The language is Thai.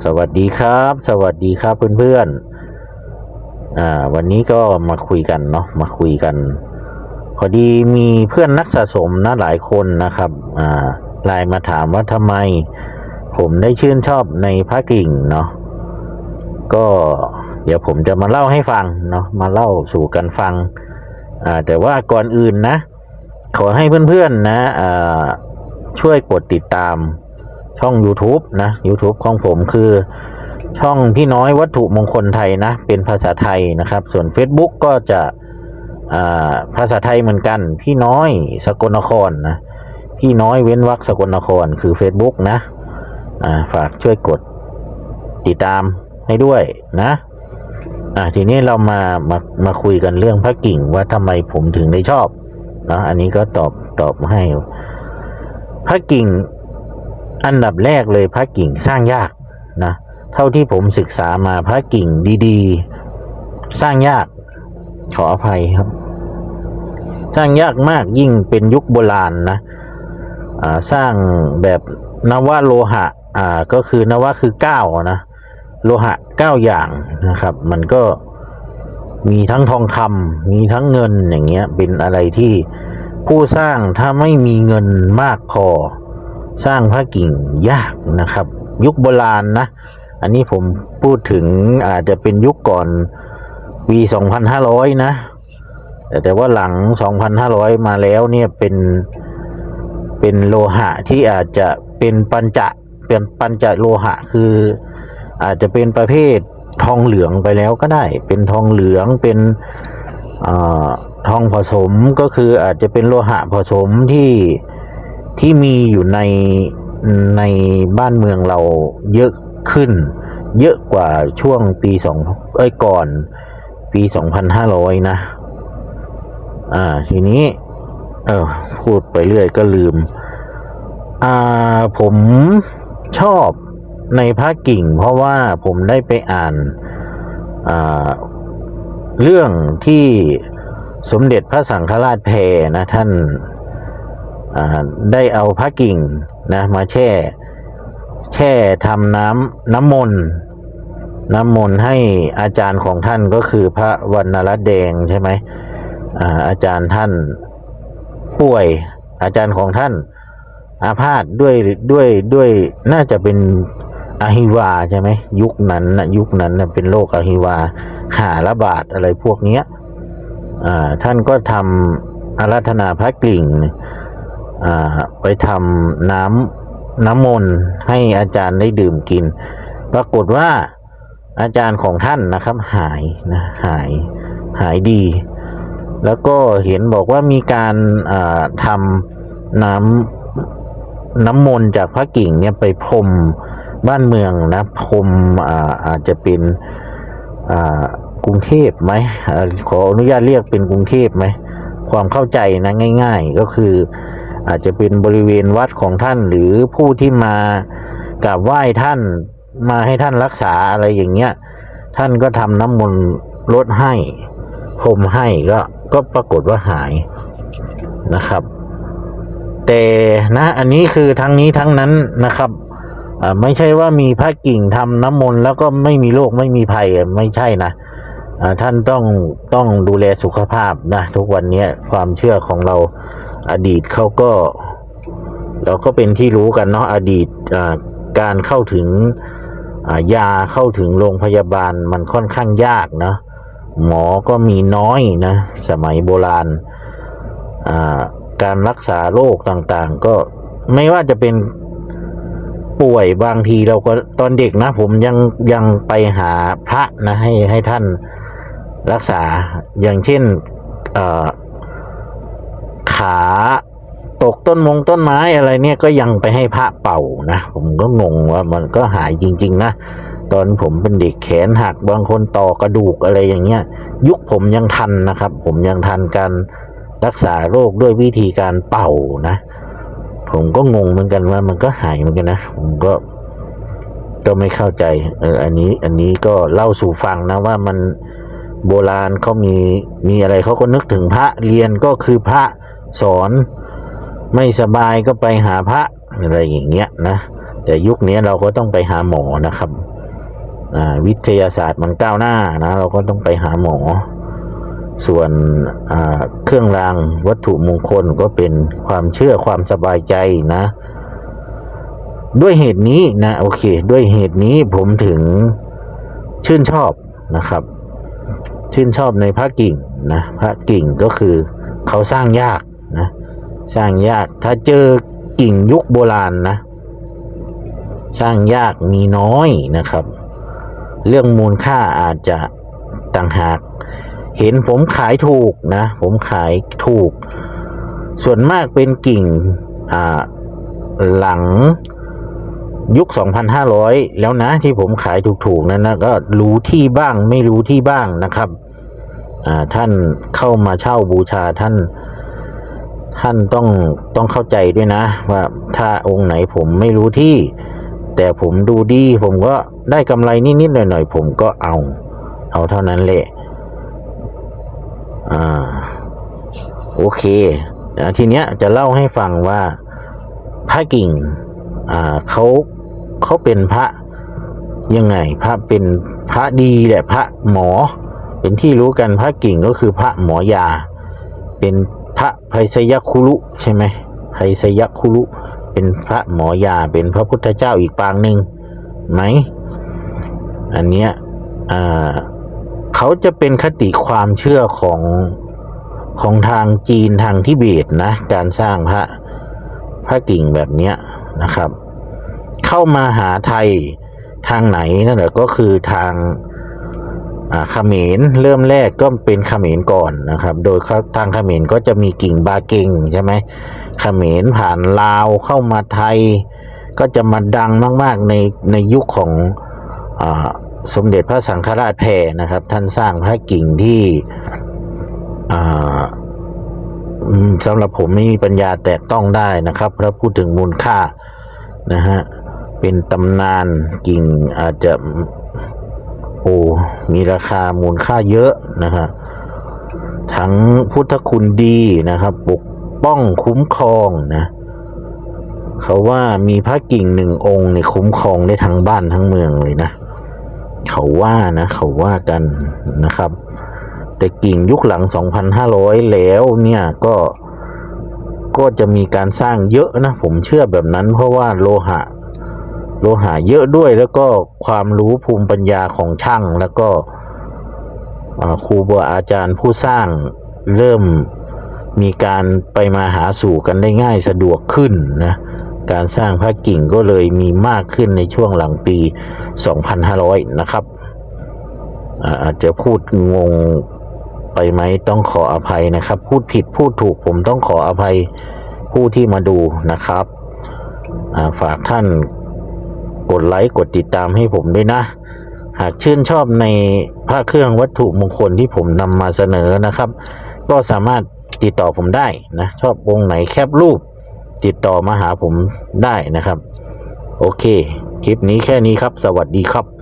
สวัสดีครับ สวัสดีครับเพื่อนๆอ่า วันนี้ก็มาคุยกันเนาะมาคุยกัน พอดีมีเพื่อนนักสะสมนะหลายคนนะครับ อ่าไลน์มาถามว่าทำไม ผมได้ชื่นชอบในพระกิ่งเนาะก็เดี๋ยวผมจะมาเล่าให้ฟังเนาะมาเล่าสู่กันฟัง อ่า แต่ว่าก่อนอื่นนะ ขอให้เพื่อนๆนะอ่าช่วยกดติดตาม ช่อง YouTube นะ YouTube ของผมคือช่องพี่น้อยวัตถุมงคลไทยนะ เป็นภาษาไทยนะครับ ส่วน Facebook ก็จะภาษาไทยเหมือนกัน พี่น้อยสกลนครนะพี่น้อยเว้นวรรคสกลนครคือ Facebook นะฝากช่วยกดติดตามให้ด้วยนะอ่าทีนี้เรามามามาคุยกันเรื่องพระกิ่งว่าทำไมผมถึงได้ชอบนะอันนี้ก็ตอบตอบให้ พระกิ่ง อันดับแรกเลยพระกิ่งสร้างยากนะเท่าที่ผมศึกษามาพระกิ่งดีๆ สร้างยากขออภัยครับ สร้างยากมากยิ่งเป็นยุคโบราณนะสร้างแบบนวโลหะอ่าก็คือนวะคือเก้านะโลหะเก้าอย่างนะครับ มันก็มีทั้งทองคำมีทั้งเงินอย่างเงี้ยเป็นอะไรที่ผู้สร้างถ้าไม่มีเงินมากพอ สร้างพระกิ่งยากนะครับ ยุคโบราณนะ อันนี้ผมพูดถึงอาจจะเป็นยุคก่อนปี2500 นะ แต่แต่ว่าหลัง 2,500 มาแล้วเนี่ยเป็นเป็นโลหะที่อาจจะเป็นปัญจะเป็นปัญจะโลหะคือ อาจจะเป็นประเภททองเหลืองไปแล้วก็ได้ เป็นทองเหลืองเป็นอทองผสมก็คืออาจจะเป็นโลหะผสมที่ ที่มีอยู่ในในบ้านเมืองเราเยอะขึ้น เยอะกว่าช่วงปีสองเอ้ยก่อนปีสองพันห้าร้อยนะ อ่าทีนี้ เออพูดไปเรื่อยก็ลืม อ่าผมชอบในพระกิ่ง เพราะว่าผมได้ไปอ่านอ่าเรื่องที่สมเด็จพระสังฆราชแพรนะท่าน ได้เอาพระกิ่งนะมาแช่ แช่ทำน้ำน้ำมนต์น้ำมนต์ให้อาจารย์ของท่านก็คือพระวรรณรัตน์แดงใช่ไหมอ่าอาจารย์ท่านป่วย อาจารย์ของท่านอาพาธด้วยด้วยด้วยน่าจะเป็นอหิวาใช่ไหมยุคนั้นนะยุคนั้นนะเป็นโรคอหิวา หาระบาดอะไรพวกเนี้ยอ่าท่านก็ทำอาราธนาพระกลิ่งอ่า ไปทำน้ำน้ำมนต์ให้อาจารย์ได้ดื่มกิน ปรากฏว่าอาจารย์ของท่านนะครับหายนะหายหายดี แล้วก็เห็นบอกว่ามีการทำน้ำน้ำมนต์จากพระกิ่งเนี่ยไปพรมบ้านเมืองนะพรมอาอาจจะเป็นกรุงเทพไหมอขออนุญาตเรียกเป็นกรุงเทพไหมความเข้าใจนะง่าย ๆ ก็คือ อาจจะเป็นบริเวณวัดของท่านหรือผู้ที่มากราบไหว้ท่านมาให้ท่านรักษาอะไรอย่างเงี้ย ท่านก็ทำน้ำมนต์ลดให้พรมให้ก็ก็ปรากฏว่าหายนะครับ แต่นะอันนี้คือทั้งนี้ทั้งนั้นนะครับไม่ใช่ว่ามีพระกิ่งทำน้ำมนต์แล้วก็ไม่มีโรคไม่มีภัยไม่ใช่นะท่านต้องต้องดูแลสุขภาพนะทุกวันนี้ความเชื่อของเรา อดีตเขาก็ เราก็เป็นที่รู้กันเนาะอดีตการเข้าถึงยาเข้าถึงโรงพยาบาลมันค่อนข้างยากนะหมอก็มีน้อยนะ สมัยโบราณการรักษาโรคต่างๆ ก็ไม่ว่าจะเป็นป่วยบางทีเราก็ตอนเด็กนะ ผมยังยังไปหาพระนะ ให้ให้ท่านรักษาอย่างเช่นอา ตกต้นมงต้นไม้อะไรเนี่ยก็ยังไปให้พระเป่านะ ผมก็งงว่ามันก็หายจริง ๆ นะตอนผมเป็นเด็กแขนหักบางคนต่อกระดูกอะไรอย่างเงี้ย ยุคผมยังทันนะครับ ผมยังทันการรักษาโรคด้วยวิธีการเป่านะ ผมก็งงเหมือนกันว่ามันก็หายเหมือนกันนะ ผมก็ก็ไม่เข้าใจ เออ อันนี้ อันนี้ก็เล่าสู่ฟังนะว่ามันโบราณเขามีมีอะไรเขาก็นึกถึงพระเรียนก็คือพระ สอน ไม่สบายก็ไปหาพระอะไรอย่างเงี้ยนะแต่ยุคนี้เราก็ต้องไปหาหมอนะครับวิทยาศาสตร์มันก้าวหน้านะเราก็ต้องไปหาหมอ ส่วนเครื่องรางวัตถุมงคลก็เป็นความเชื่อความสบายใจนะ ด้วยเหตุนี้นะโอเค ด้วยเหตุนี้ผมถึงชื่นชอบนะครับ ชื่นชอบในพระกิ่งนะพระกิ่งก็คือเขาสร้างยาก สร้างยากถ้าเจอกิ่งยุคโบราณนะสร้างยากมีน้อยนะครับ เรื่องมูลค่าอาจจะต่างหาก เห็นผมขายถูกนะ ผมขายถูก ส่วนมากเป็นกิ่งหลังยุค 2,500 แล้วนะที่ผมขายถูกๆนั่นนะก็รู้ที่บ้างไม่รู้ที่บ้างนะครับท่านเข้ามาเช่าบูชาท่าน ท่านต้องต้องเข้าใจด้วยนะ ว่าถ้าองค์ไหนผมไม่รู้ที่ แต่ผมดูดี ผมก็ได้กำไรนิดๆหน่อยๆผมก็เอา เอาเท่านั้นแหละอ่าโอเคทีเนี้ยจะเล่าให้ฟังว่าพระกิ่งอ่าเขาเขาเป็นพระยังไง พระเป็นพระดีแหละพระหมอ เป็นที่รู้กันพระกิ่งก็คือพระหมอยา เป็น ระไพศยคุรุใช่ไหมไพศยคุรุเป็นพระหมอยาเป็นพระพุทธเจ้าอีกปางหนึ่งไหม อันเนี้ยเขาจะเป็นคติความเชื่อของของทางจีนทางทิเบตนะ การสร้างพระพระกิ่งแบบเนี้ยนะครับ เข้ามาหาไทยทางไหนนั่นแหละก็คือทาง เขมรเริ่มแรกก็เป็นเขมรก่อนนะครับ โดยทางเขมรก็จะมีกิ่งบาเกงใช่ไหมเขมรผ่านลาวเข้ามาไทย ก็จะมาดังมาก ๆ ในในยุคของอสมเด็จพระสังฆราชแพรนะครับ ท่านสร้างพระกิ่งที่สำหรับผมไม่มีปัญญาแตะต้องได้นะครับเพราะพูดถึงมูลค่านะฮะเป็นตำนานกิ่งอาจจะ โอ้มีราคามูลค่าเยอะนะฮะทั้งพุทธคุณดีนะครับปกป้องคุ้มครองนะเขาว่ามีพระกิ่งหนึ่งองค์ในยคุ้มครองได้ทั้งบ้านทั้งเมืองเลยนะ เขาว่านะเขาว่ากันนะครับ แต่กิ่งยุคหลัง 2,500 แล้วเนี่ยก็ก็จะมีการสร้างเยอะนะ ผมเชื่อแบบนั้นเพราะว่าโลหะ โลหะเยอะด้วยแล้วก็ความรู้ภูมิปัญญาของช่างแล้วก็ครูบาอาจารย์ผู้สร้างเริ่มมีการไปมาหาสู่กันได้ง่ายสะดวกขึ้นนะการสร้างพระกิ่งก็เลยมีมากขึ้นในช่วงหลังปี 2,500 นะครับอาจจะพูดงงไปไหมต้องขออภัยนะครับ พูดผิดพูดถูกผมต้องขออภัยผู้ที่มาดูนะครับาฝากท่าน กดไลค์กดติดตามให้ผมด้วยนะ หากชื่นชอบในพระเครื่องวัตถุมงคลที่ผมนำมาเสนอนะครับ ก็สามารถติดต่อผมได้นะ ชอบวงไหนแคปรูป ติดต่อมาหาผมได้นะครับ โอเค คลิปนี้แค่นี้ครับ สวัสดีครับ